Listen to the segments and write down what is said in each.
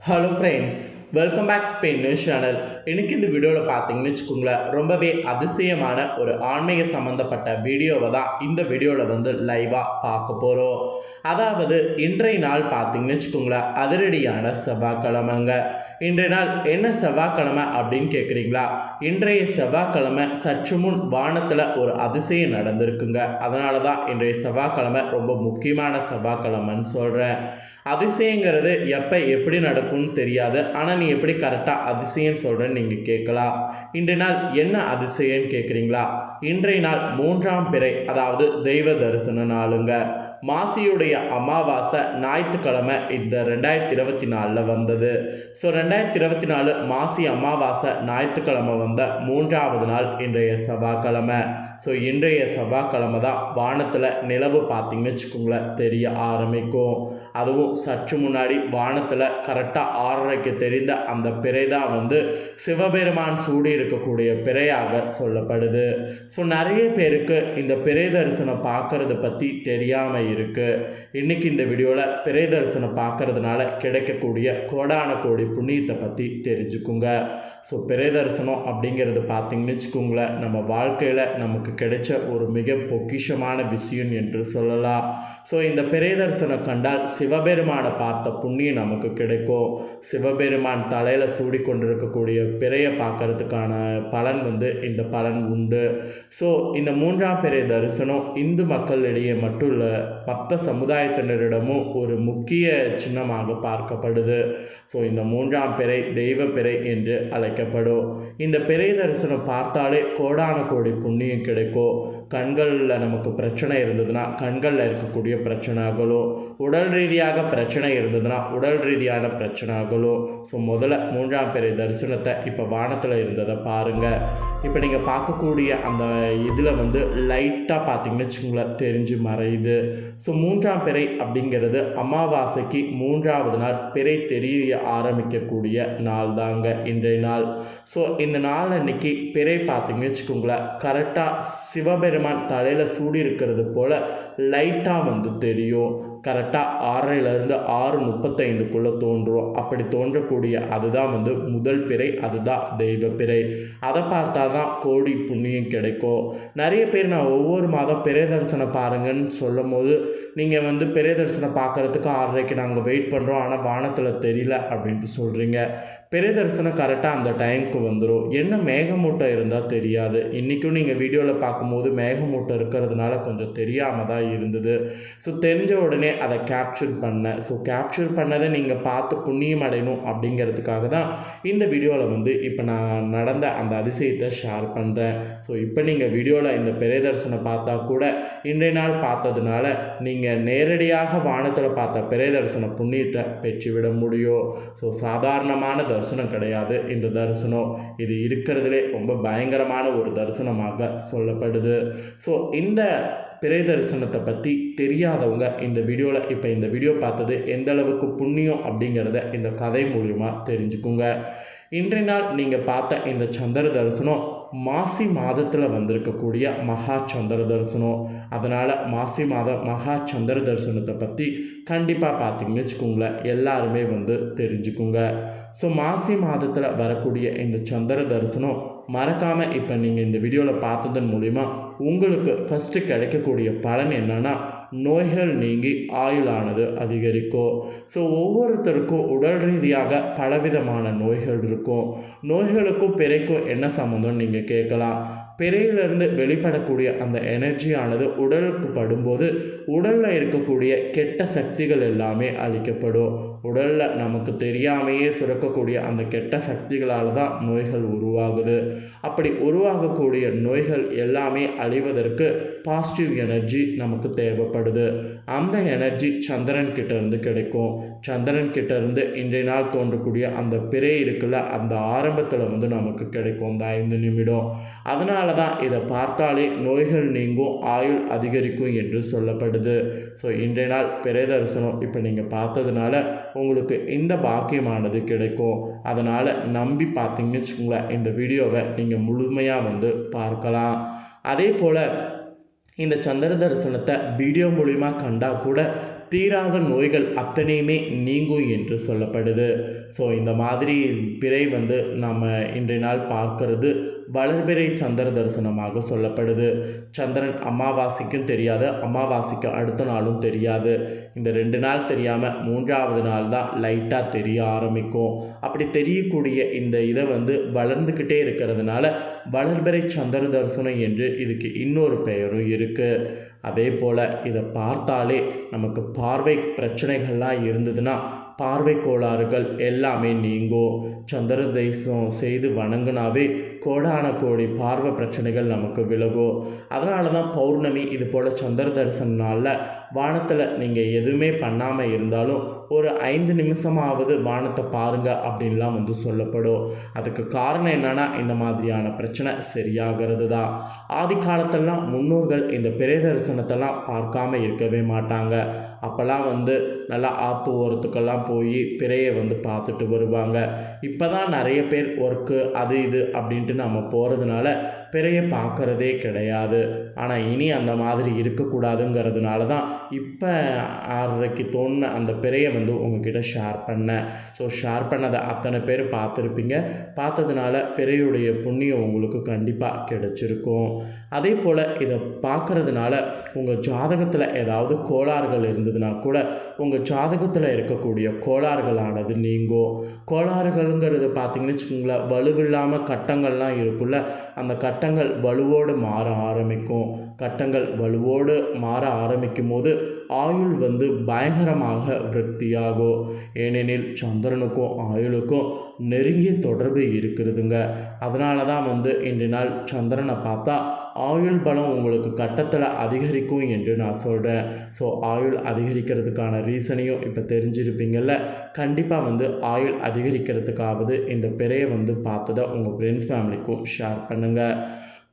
Hello friends welcome back Spain news channel எனக்கு இந்த வீடியோவில் பார்த்தீங்கன்னு வச்சுக்கோங்களேன் ரொம்பவே அதிசயமான ஒரு ஆன்மீக சம்மந்தப்பட்ட வீடியோவை தான் இந்த வீடியோவில் வந்து லைவாக பார்க்க போகிறோம் அதாவது இன்றைய நாள் பார்த்தீங்கன்னு வச்சுக்கோங்களேன் அதிரடியான செவ்வாய்க்கிழமைங்க. இன்றைய நாள் என்ன செவ்வாய்க்கிழமை அப்படின்னு கேட்குறீங்களா இன்றைய செவ்வாய்க்கிழமை சற்று முன் வானத்தில் ஒரு அதிசயம் நடந்திருக்குங்க. அதனால தான் இன்றைய செவ்வாய்க்கிழமை ரொம்ப முக்கியமான செவ்வாய்க்கிழமைன்னு சொல்கிறேன் அதிசயங்கிறது எப்போ எப்படி நடக்கும்னு தெரியாது ஆனால் நீ எப்படி கரெக்டாக அதிசயம் சொல்கிறேன்னு நீங்கள் கேட்கலாம். இன்றைய நாள் என்ன அதிசயம்னு கேட்குறீங்களா? இன்றைய நாள் மூன்றாம் பிறை அதாவது தெய்வ தரிசன நாளுங்க. மாசியுடைய அமாவாசை ஞாயிற்றுக்கிழமை இந்த ரெண்டாயிரத்தி இருபத்தி நாலில் வந்தது. ஸோ ரெண்டாயிரத்தி இருபத்தி நாலு மாசி அமாவாசை ஞாயிற்றுக்கிழமை வந்த மூன்றாவது நாள் இன்றைய செவ்வாய்க்கிழமை. ஸோ இன்றைய செவ்வாய்க்கிழமை தான் வானத்தில் நிலவு பார்த்தீங்கன்னு வச்சுக்கோங்களேன் தெரிய ஆரம்பிக்கும். அதுவும் சற்று முன்னாடி வானத்தில் கரெக்டாக ஆறரைக்கு தெரிந்த அந்த பிறை தான் வந்து சிவபெருமான் சூடி இருக்கக்கூடிய பிறையாக சொல்லப்படுது. ஸோ நிறைய பேருக்கு இந்த பிறை தரிசனம் பார்க்குறத பற்றி தெரியாமல் இருக்குது இன்றைக்கி இந்த வீடியோவில் பிறை தரிசனம் பார்க்கறதுனால கிடைக்கக்கூடிய கோடான கோடி புண்ணியத்தை பற்றி தெரிஞ்சுக்குங்க. ஸோ பிறை தரிசனம் அப்படிங்கிறது பார்த்தீங்கன்னு வச்சுக்கோங்களேன் நம்ம வாழ்க்கையில் நமக்கு கிடைச்ச ஒரு மிக பொக்கிஷமான விஷயம் என்று சொல்லலாம். ஸோ இந்த பிறை தரிசனம் கண்டால் சிவபெருமானை பார்த்த புண்ணியம் நமக்கு கிடைக்கும். சிவபெருமான் தலையில் சூடி கொண்டிருக்கக்கூடிய பிறையை பார்க்கறதுக்கான பலன் வந்து இந்த பலன் உண்டு. ஸோ இந்த மூன்றாம் பிறை தரிசனம் இந்து மக்களிடையே மட்டும் இல்லை பக்த சமுதாயத்தினரிடமும் ஒரு முக்கிய சின்னமாக பார்க்கப்படுது. ஸோ இந்த மூன்றாம் பிறை தெய்வ பிறை என்று அழைக்கப்படும். இந்த பிறை தரிசனம் பார்த்தாலே கோடான கோடி புண்ணியம் கிடைக்கும். கண்களில் நமக்கு பிரச்சனை இருந்ததுன்னா கண்களில் இருக்கக்கூடிய பிரச்சனைகளும் உடல் ரீதியாக பிரச்சனை இருந்ததுன்னா உடல் ரீதியான பிரச்சனைகளும் ஸோ முதல்ல மூன்றாம் பிறை தரிசனத்தை இப்போ வானத்தில் இருந்ததை பாருங்கள் இப்போ நீங்கள் பார்க்கக்கூடிய அந்த இதில் வந்து லைட்டாக பார்த்தீங்கன்னு வச்சுக்கோங்களேன் தெரிஞ்சு மறையுது. ஸோ மூன்றாம் பிறை அப்படிங்கிறது அமாவாசைக்கு மூன்றாவது நாள் பிறை தெரிய ஆரம்பிக்கக்கூடிய நாள் தாங்க இன்றைய நாள். ஸோ இந்த நாள் அன்னைக்கு பிறை பார்த்தீங்கன்னு வச்சுக்கோங்களேன் கரெக்டாக சிவபெருமான் தலையில் சூடி இருக்கிறது போல் லைட்டாக வந்து தெரியும். கரெக்டாக ஆறரைலேருந்து ஆறு முப்பத்தைந்துக்குள்ளே தோன்றும். அப்படி தோன்றக்கூடிய அதுதான் வந்து முதல் பிறை அதுதான் தெய்வ பிறை. அதை பார்த்தா தான் கோடி புண்ணியம் கிடைக்கும். நிறைய பேர் நான் ஒவ்வொரு மாதம் பிறை தரிசனம் பாருங்கன்னு சொல்லும் போது நீங்கள் வந்து பெரிய தரிசனம் பார்க்குறதுக்கு ஆறரைக்கு நாங்கள் வெயிட் பண்ணுறோம் ஆனால் வானத்தில் தெரியல அப்படின்ட்டு சொல்கிறீங்க பெரிய தரிசனம் கரெக்டாக அந்த டைமுக்கு வந்துடும் என்ன மேகமூட்டம் இருந்தால் தெரியாது. இன்றைக்கும் நீங்கள் வீடியோவில் பார்க்கும்போது மேகமூட்டம் இருக்கிறதுனால கொஞ்சம் தெரியாமல் தான் இருந்தது. ஸோ தெரிஞ்ச உடனே அதை கேப்சர் பண்ணேன். ஸோ கேப்சர் பண்ணதை நீங்கள் பார்த்து புண்ணியம் அடையணும் அப்படிங்கிறதுக்காக தான் இந்த வீடியோவில் வந்து இப்போ நான் நடந்த அந்த அதிசயத்தை ஷேர் பண்ணுறேன் ஸோ இப்போ நீங்கள் வீடியோவில் இந்த பெரிய தரிசனம் பார்த்தா கூட இன்றைய நாள் பார்த்ததுனால நீங்கள் நேரடியாக வானத்தில் பார்த்த பிறை தரிசன புண்ணியத்தை பெற்றுவிட முடியும் ஸோ சாதாரணமான தரிசனம் கிடையாது இந்த தரிசனம். இது இருக்கிறதுலே ரொம்ப பயங்கரமான ஒரு தரிசனமாக சொல்லப்படுது. ஸோ இந்த பிறை தரிசனத்தை பற்றி தெரியாதவங்க இந்த வீடியோவில் இப்போ இந்த வீடியோ பார்த்தது எந்த அளவுக்கு புண்ணியம் அப்படிங்கிறத இந்த கதை மூலிமா தெரிஞ்சுக்குங்க. இன்றைய நாள் நீங்கள் பார்த்த இந்த சந்திர தரிசனம் மாசி மாதத்தில் வந்திருக்கக்கூடிய மகா சந்திர தரிசனம். அதனால் மாசி மாதம் மகா சந்திர தரிசனத்தை பற்றி கண்டிப்பாக பார்த்தீங்கன்னு வச்சுக்கோங்களேன். எல்லாருமே வந்து தெரிஞ்சுக்குங்க. ஸோ மாசி மாதத்தில் வரக்கூடிய இந்த சந்திர தரிசனம் மறக்காமல் இப்போ நீங்கள் இந்த வீடியோவில் பார்த்ததன் மூலிமா உங்களுக்கு ஃபஸ்ட்டு கிடைக்கக்கூடிய பலன் என்னென்னா நோய்கள் நீங்கி ஆயுளானது அதிகரிக்கும். ஸோ ஒவ்வொருத்தருக்கும் உடல் ரீதியாக பலவிதமான நோய்கள் இருக்கும். நோய்களுக்கும் பிறைக்கும் என்ன சம்மந்தம் நீங்கள் கேட்கலாம். பிறையிலிருந்து வெளிப்படக்கூடிய அந்த எனர்ஜியானது உடலுக்கு படும்போது உடலில் இருக்கக்கூடிய கெட்ட சக்திகள் எல்லாமே அழிக்கப்படும். உடலில் நமக்கு தெரியாமையே சுரக்கக்கூடிய அந்த கெட்ட சக்திகளால் தான் நோய்கள் உருவாகுது. அப்படி உருவாகக்கூடிய நோய்கள் எல்லாமே அழிவதற்கு பாசிட்டிவ் எனர்ஜி நமக்கு தேவைப்படுது. அந்த எனர்ஜி சந்திரன் கிட்ட இருந்து கிடைக்கும். சந்திரன் கிட்ட இருந்து இன்றைய நாள் தோன்றக்கூடிய அந்த பிறை இருக்குல்ல அந்த ஆரம்பத்தில் வந்து நமக்கு கிடைக்கும் அந்த ஐந்து நிமிடம். அதனால தான் இதை பார்த்தாலே நோய்கள் நீங்கும் ஆயுள் அதிகரிக்கும் என்று சொல்லப்படுது. ஸோ இன்றைய நாள் பிறை தரிசனம் இப்போ நீங்கள் பார்த்ததுனால உங்களுக்கு இந்த பாக்கியமானது கிடைக்கும். அதனால் நம்பி பார்த்தீங்கன்னு வச்சுக்கோங்களேன் இந்த வீடியோவை நீங்கள் முழுமையாக வந்து பார்க்கலாம். அதே போல் இந்த சந்திர தரிசனத்தை வீடியோ மூலிமா கண்டால் கூட தீராத நோய்கள் அத்தனையுமே நீங்கும் என்று சொல்லப்படுது. ஸோ இந்த மாதிரி பிறை வந்து நம்ம இன்றைய நாள் பார்க்கறது வளர்பிறை சந்திர தரிசனமாக சொல்லப்படுது. சந்திரன் அமாவாசைக்கும் தெரியாது அமாவாசைக்கு அடுத்த நாளும் தெரியாது. இந்த ரெண்டு நாள் தெரியாமல் மூன்றாவது நாள் தான் லைட்டாக தெரிய ஆரம்பிக்கும். அப்படி தெரியக்கூடிய இந்த இதை வந்து வளர்ந்துக்கிட்டே இருக்கிறதுனால வளர்பிறை சந்திர தரிசனம் என்று இதுக்கு இன்னொரு பெயரும் இருக்குது அதே போல் இதை பார்த்தாலே நமக்கு பார்வை பிரச்சனைகள்லாம் இருந்ததுன்னா பார்வை கோளாறுகள் எல்லாமே நீங்கும். சந்திர தேசம் செய்து வணங்கினாவே கோடான கோடி பார்வை பிரச்சனைகள் நமக்கு விலகும். அதனால தான் பௌர்ணமி இது போல் சந்திர தரிசன நாளில் வானத்தில் நீங்கள் எதுவுமே பண்ணாமல் இருந்தாலும் ஒரு ஐந்து நிமிஷமாவது வானத்தை பாருங்க அப்படின்லாம் வந்து சொல்லப்படும். அதுக்கு காரணம் என்னன்னா இந்த மாதிரியான பிரச்சனை சரியாகிறது தான் ஆதி காலத்தெல்லாம் முன்னோர்கள் இந்த பிறை தரிசனத்தெல்லாம் பார்க்காம இருக்கவே மாட்டாங்க. அப்போல்லாம் வந்து நல்லா ஆற்று ஓரத்துக்கெல்லாம் போய் பிறையை வந்து பார்த்துட்டு வருவாங்க. இப்போ தான் நிறைய பேர் ஒர்க்கு அது இது அப்படின்ட்டு நம்ம போகிறதுனால பிறைய பார்க்குறதே கிடையாது. ஆனால் இனி அந்த மாதிரி இருக்கக்கூடாதுங்கிறதுனால தான் இப்போ ஆறரைக்கு தோணுன அந்த பிறையை வந்து உங்ககிட்ட ஷேர் பண்ணேன். ஸோ ஷேர் பண்ணதை அத்தனை பேர் பார்த்துருப்பீங்க. பார்த்ததுனால பிறையுடைய புண்ணியம் உங்களுக்கு கண்டிப்பாக கிடைச்சிருக்கும். அதே போல் இதை பார்க்குறதுனால உங்கள் ஜாதகத்தில் ஏதாவது கோளாறுகள் இருந்ததுன்னா கூட உங்கள் ஜாதகத்தில் இருக்கக்கூடிய கோளாறுகளானது நீங்கும் கோளாறுகள்ங்கிறது பார்த்தீங்கன்னு வச்சுக்கோங்களேன் வலுவில்லாமல் கட்டங்கள்லாம் இருக்குல்ல அந்த கட்டங்கள் வலுவோடு மாற ஆரம்பிக்கும். கட்டங்கள் வலுவோடு மாற ஆரம்பிக்கும் போது ஆயுள் வந்து பயங்கரமாக விருத்தியாகும் ஏனெனில் சந்திரனுக்கும் ஆயுளுக்கும் நெருங்கிய தொடர்பு இருக்கிறதுங்க. அதனால தான் வந்து இன்று நாள் சந்திரனை பார்த்தா ஆயுள் பலம் உங்களுக்கு கட்டத்தில் அதிகரிக்கும் என்று நான் சொல்கிறேன் ஸோ ஆயுள் அதிகரிக்கிறதுக்கான ரீசனையும் இப்போ தெரிஞ்சிருப்பீங்கள்ல கண்டிப்பாக வந்து ஆயுள் அதிகரிக்கிறதுக்காவது இந்த பிறையை வந்து பார்த்ததை உங்கள் ஃப்ரெண்ட்ஸ் ஃபேமிலிக்கும் ஷேர் பண்ணுங்கள்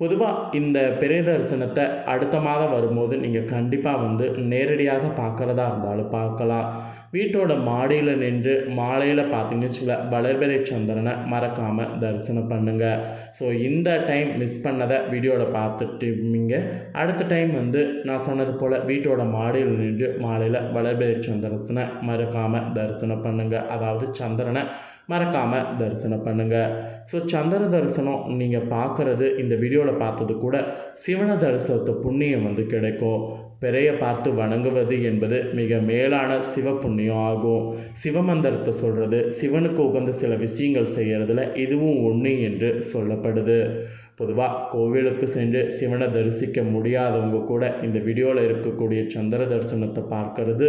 பொதுவாக இந்த பிறை தரிசனத்தை அடுத்த மாதம் வரும்போது நீங்கள் கண்டிப்பாக வந்து நேரடியாக பார்க்குறதா இருந்தாலும் பார்க்கலாம். வீட்டோட மாடியில் நின்று மாலையில் பார்த்தீங்கன்னு வச்சுக்கல வளர்பிறை சந்திரனை மறக்காமல் தரிசனம் பண்ணுங்கள் ஸோ இந்த டைம் மிஸ் பண்ணதை வீடியோவில் பார்த்துட்டுங்க. அடுத்த டைம் வந்து நான் சொன்னது போல் வீட்டோட மாடியில் நின்று மாலையில் வளர்பிறை சந்திரனை மறக்காமல் தரிசனம் பண்ணுங்கள் அதாவது சந்திரனை மறக்காமல் தரிசனம் பண்ணுங்கள் ஸோ சந்திர தரிசனம் நீங்கள் பார்க்குறது இந்த வீடியோவில் பார்த்தது கூட சிவன தரிசனத்து புண்ணியம் வந்து கிடைக்கும். பிறையை பார்த்து வணங்குவது என்பது மிக மேலான சிவ புண்ணியம் ஆகும். சிவமந்திரத்தை சொல்கிறது சிவனுக்கு உகந்த சில விஷயங்கள் செய்கிறதுல இதுவும் ஒன்று என்று சொல்லப்படுது. பொதுவாக கோவிலுக்கு சென்று சிவனை தரிசிக்க முடியாதவங்க கூட இந்த வீடியோவில் இருக்கக்கூடிய சந்திர தரிசனத்தை பார்க்கறது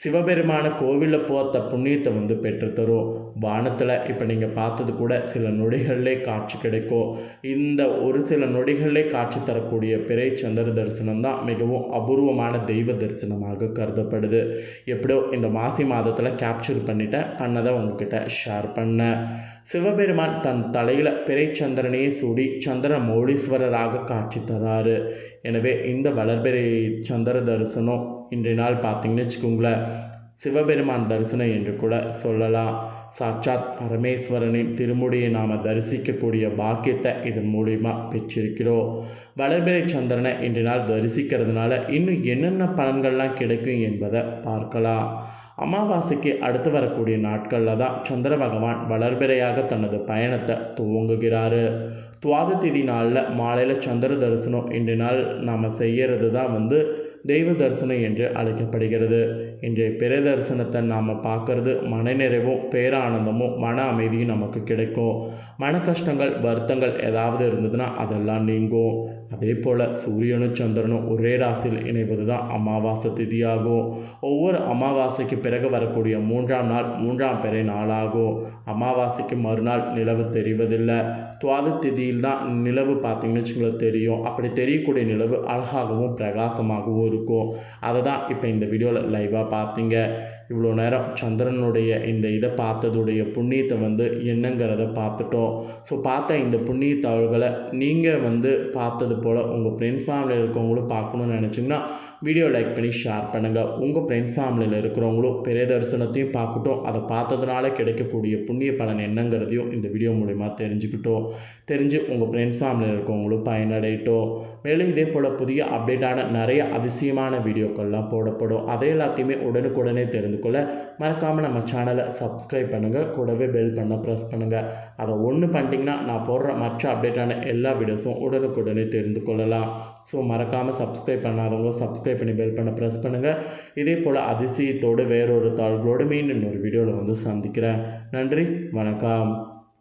சிவபெருமான கோவிலில் போத்த புண்ணியத்தை வந்து பெற்றுத்தரும் வானத்தில் இப்போ நீங்கள் பார்த்தது கூட சில நொடிகளிலே காட்சி கிடைக்கும். இந்த ஒரு சில நொடிகளிலே காட்சி தரக்கூடிய பிறை சந்திர தரிசனம் தான் மிகவும் அபூர்வமான தெய்வ தரிசனமாக கருதப்படுது. எப்படியோ இந்த மாசி மாதத்தில் கேப்சர் பண்ணிட்டேன். பண்ணதை உங்ககிட்ட ஷேர் பண்ணேன். சிவபெருமான் தன் தலையில் பிறைச்சந்திரனையே சூடி சந்திர மௌலீஸ்வரராக காட்சி தராரு எனவே இந்த வளர்பிறை சந்திர தரிசனம் இன்றைய நாள் பார்த்தீங்கன்னு வச்சுக்கோங்களேன். சிவபெருமான் தரிசனம் என்று கூட சொல்லலாம். சாட்சாத் பரமேஸ்வரனின் திருமுடியை நாம் தரிசிக்கக்கூடிய பாக்கியத்தை இதன் மூலிமா பெற்றிருக்கிறோம். வளர்பிறை சந்திரனை இன்றைய நாள் தரிசிக்கிறதுனால இன்னும் என்னென்ன பலன்கள்லாம் கிடைக்கும் என்பதை பார்க்கலாம். அமாவாசைக்கு அடுத்து வரக்கூடிய நாட்களில் தான் சந்திர பகவான் வளர்பிறையாக தனது பயணத்தை துவங்குகிறாரு. துவாத திதி நாளில் மாலையில் சந்திர தரிசனம் இன்று நாள் நாம் செய்கிறது தான் வந்து தெய்வ தரிசனம் என்று அழைக்கப்படுகிறது. இன்றைய பிற தரிசனத்தை நாம் பார்க்கறது மனநிறைவும் பேரானந்தமும் மன அமைதியும் நமக்கு கிடைக்கும். மன கஷ்டங்கள் வருத்தங்கள் ஏதாவது இருந்ததுன்னா அதெல்லாம் நீங்கும். அதே போல் சூரியனும் சந்திரனும் ஒரே ராசியில் இணைவது தான் அமாவாசை திதியாகும். ஒவ்வொரு அமாவாசைக்கு பிறகு வரக்கூடிய மூன்றாம் நாள் மூன்றாம் பிறை நாளாகும். அமாவாசைக்கு மறுநாள் நிலவு தெரிவதில்லை. துவாத திதியில் தான் நிலவு பார்த்தீங்கன்னு வச்சுங்களேன் தெரியும். அப்படி தெரியக்கூடிய நிலவு அழகாகவும் பிரகாசமாகவும் இருக்கும். அதை தான் இப்போ இந்த வீடியோவில் லைவாக பார்த்தீங்க. இவ்வளோ நேரம் சந்திரனுடைய இந்த இதை பார்த்ததுடைய புண்ணியத்தை வந்து என்னங்கிறத பார்த்துட்டோம். ஸோ பார்த்த இந்த புண்ணிய தகவல்களை நீங்கள் வந்து பார்த்தது போல் உங்கள் ஃப்ரெண்ட்ஸ் ஃபேமிலியில் இருக்கவங்களும் பார்க்கணுன்னு நினச்சிங்கன்னா வீடியோ லைக் பண்ணி ஷேர் பண்ணுங்கள் உங்கள் ஃப்ரெண்ட்ஸ் ஃபேமிலியில் இருக்கிறவங்களும் பெரிய தரிசனத்தையும் பார்க்கட்டும். அதை பார்த்ததுனால கிடைக்கக்கூடிய புண்ணிய பலன் என்னங்கிறதையும் இந்த வீடியோ மூலிமா தெரிஞ்சுக்கிட்டோம். தெரிஞ்சு உங்கள் ஃப்ரெண்ட்ஸ் ஃபேமிலியில் இருக்கவங்களும் பயனடையட்டும். மேலும் இதே போல் புதிய அப்டேட்டான நிறைய அதிசயமான வீடியோக்கள்லாம் போடப்படும். அதை எல்லாத்தையுமே உடனுக்குடனே தெரிஞ்சு கொள்ள மறக்காமல் நம்ம சேனலை சப்ஸ்கிரைப் பண்ணுங்கள் கூடவே பெல் பண்ண ப்ரெஸ் பண்ணுங்கள் அதை ஒன்று பண்ணிட்டீங்கன்னா நான் போடுற மற்ற அப்டேட்டான எல்லா வீடியோஸும் உடனுக்குடனே தெரிந்து கொள்ளலாம். ஸோ மறக்காமல் சப்ஸ்கிரைப் பண்ணாதவங்க சப்ஸ்கிரைப் பண்ணி பெல் பண்ண ப்ரெஸ் பண்ணுங்கள் இதே போல் அதிசயத்தோடு வேறொரு தாள்களோடு மீன் இன்னொரு வீடியோவில் வந்து சந்திக்கிறேன். நன்றி வணக்கம்.